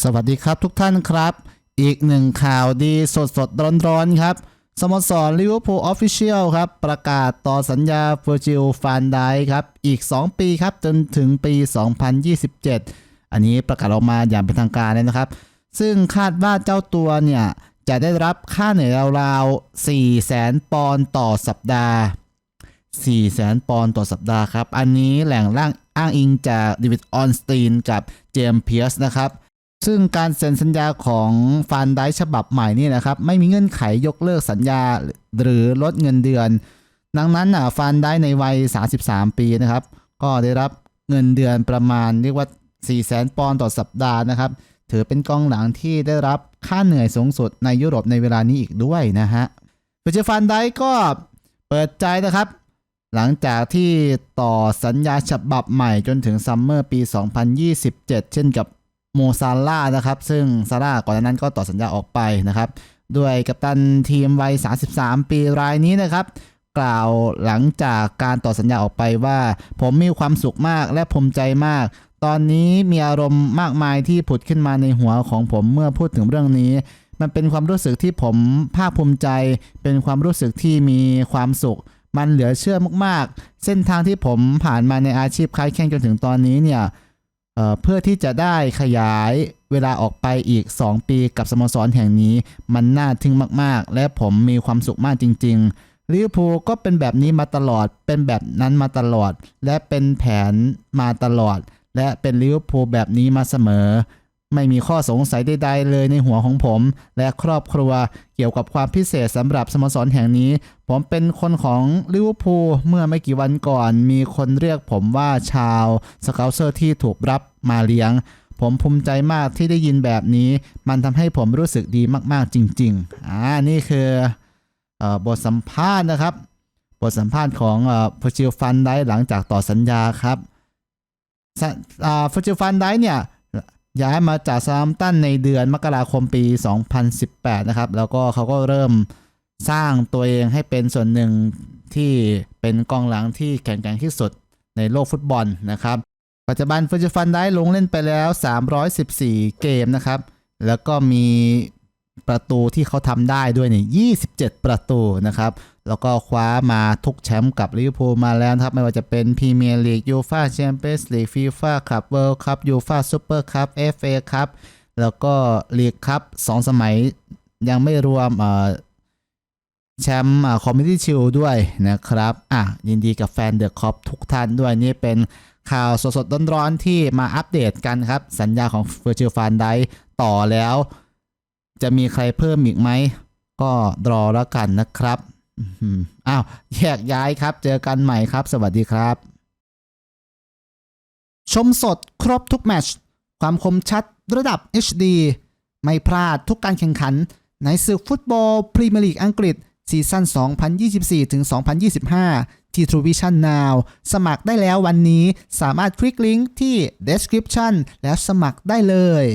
สวัสดีครับทุกท่านครับ อีกหนึ่งข่าวดีสดสดร้อนๆครับ สโมสรลิเวอร์พูลออฟฟิเชียลครับ ประกาศต่อสัญญาเฟอร์จิลฟานไดครับ อีก 2 ปีครับ จนถึงปี 2027 อันนี้ประกาศออกมาอย่างเป็นทางการเลยนะครับ ซึ่งคาดว่าเจ้าตัวเนี่ย จะได้รับค่าเหนื่อยราวๆ4แสนปอนด์ต่อสัปดาห์4แสนปอนด์ต่อสัปดาห์ครับ อันนี้แหล่งล่างอ้างอิงจากดิวิดออนสตีนกับเจมส์เพียร์สนะครับ ซึ่งการเซ็นสัญญาของฟานไดฉบับใหม่นี่นะครับ ไม่มีเงื่อนไขยกเลิกสัญญาหรือลดเงินเดือน ดังนั้นอะฟานไดในวัย 33 ปีนะครับ ก็ได้รับเงินเดือนประมาณเรียกว่า4แสนปอนด์ต่อสัปดาห์นะครับ ถือเป็นกองหลังที่ได้รับค่าเหนื่อยสูงสุดในยุโรปในเวลานี้อีกด้วยนะฮะเฟเจฟันไดก็เปิดใจนะครับ หลังจากที่ต่อสัญญาฉบับใหม่จนถึงซัมเมอร์ปี 2027 เช่นกับ โมซาร่านะครับ ซึ่งซาร่าก่อนหน้านั้นก็ต่อสัญญาออกไปนะครับ ด้วยกัปตันทีมวัย 33 ปีรายนี้นะครับ กล่าวหลังจากการต่อสัญญาออกไปว่า ผมมีความสุขมากและภูมิใจมาก ตอนนี้มีอารมณ์มากมายที่ผุดขึ้นมาในหัวของผมเมื่อพูดถึงเรื่องนี้ มันเป็นความรู้สึกที่ผมภาคภูมิใจ เป็นความรู้สึกที่มีความสุขมันเหลือเชื่อมากๆ เส้นทางที่ผมผ่านมาในอาชีพค้าแข่งจนถึงตอนนี้เนี่ย เพื่อที่จะได้ขยายเวลาออกไปอีก 2 ปีกับสโมสรแห่งนี้มันน่าทึ่งมากๆ และผมมีความสุขมากจริง ๆ ลิเวอร์พูลก็เป็นแบบนี้มาตลอด เป็นแบบนั้นมาตลอด และเป็นแผนมาตลอด และเป็นลิเวอร์พูลแบบนี้มาเสมอ ไม่มีข้อสงสัยใดๆเลยในหัวของผม และครอบครัวเกี่ยวกับความพิเศษสำหรับสโมสรแห่งนี้ ผมเป็นคนของลิเวอร์พูลเมื่อไม่กี่วันก่อน มีคนเรียกผมว่าชาวสเกลเซอร์ที่ถูกรับมาเลี้ยง ผมภูมิใจมากที่ได้ยินแบบนี้ มันทำให้ผมรู้สึกดีมากๆจริงๆอ่านี่คืออบทสัมภาษณ์นะครับบทสัมภาษณ์ของเอ่อฟจิฟันได้หลังจากต่อสัญญาครับสอ่าฟจิฟันได้เนี่ย ย้ายมาจากซามตันในเดือนมกราคมปี 2018 นะครับ แล้วก็เขาก็เริ่มสร้างตัวเองให้เป็นส่วนหนึ่งที่เป็นกองหลังที่แข็งแกร่งที่สุดในโลกฟุตบอลนะครับ ปัจจุบันฟิจิฟันได้ลงเล่นไปแล้ว 314 เกมนะครับ แล้วก็มี ประตูที่เขาทำได้ด้วยเนี่ย27 ประตูนะครับ แล้วก็คว้ามาทุกแชมป์กับลิเวอร์พูลมาแล้วนะครับ ไม่ว่าจะเป็นพรีเมียร์ลีกยูฟาแชมเปี้ยนส์ลีกฟีฟ่าคัพเวิลด์คัพยูฟาซูเปอร์คัพเอฟเอคัพแล้วก็ลีกคัพสองสมัยยังไม่รวมแชมป์คอมมิชชั่นชิลด้วยนะครับ อะ ยินดีกับแฟนเดอะคอปทุกท่านด้วยนี่เป็นข่าวสดๆร้อนๆที่มาอัปเดตกันครับ สัญญาของเฟอร์จิลฟานไดต่อแล้ว จะมีใครเพิ่มอีกไหม ก็รอแล้วกันนะครับอ้าวแยกย้ายครับ เจอกันใหม่ครับ สวัสดีครับ ชมสดครบทุกแมตช์ความคมชัดระดับ HD ไม่พลาดทุกการแข่งขัน ในศึกฟุตบอลพรีเมียร์ลีกอังกฤษซีซั่น 2024-2025 ที่ True Vision Now สมัครได้แล้ววันนี้สามารถคลิกลิงก์ที่ description แล้วสมัครได้เลย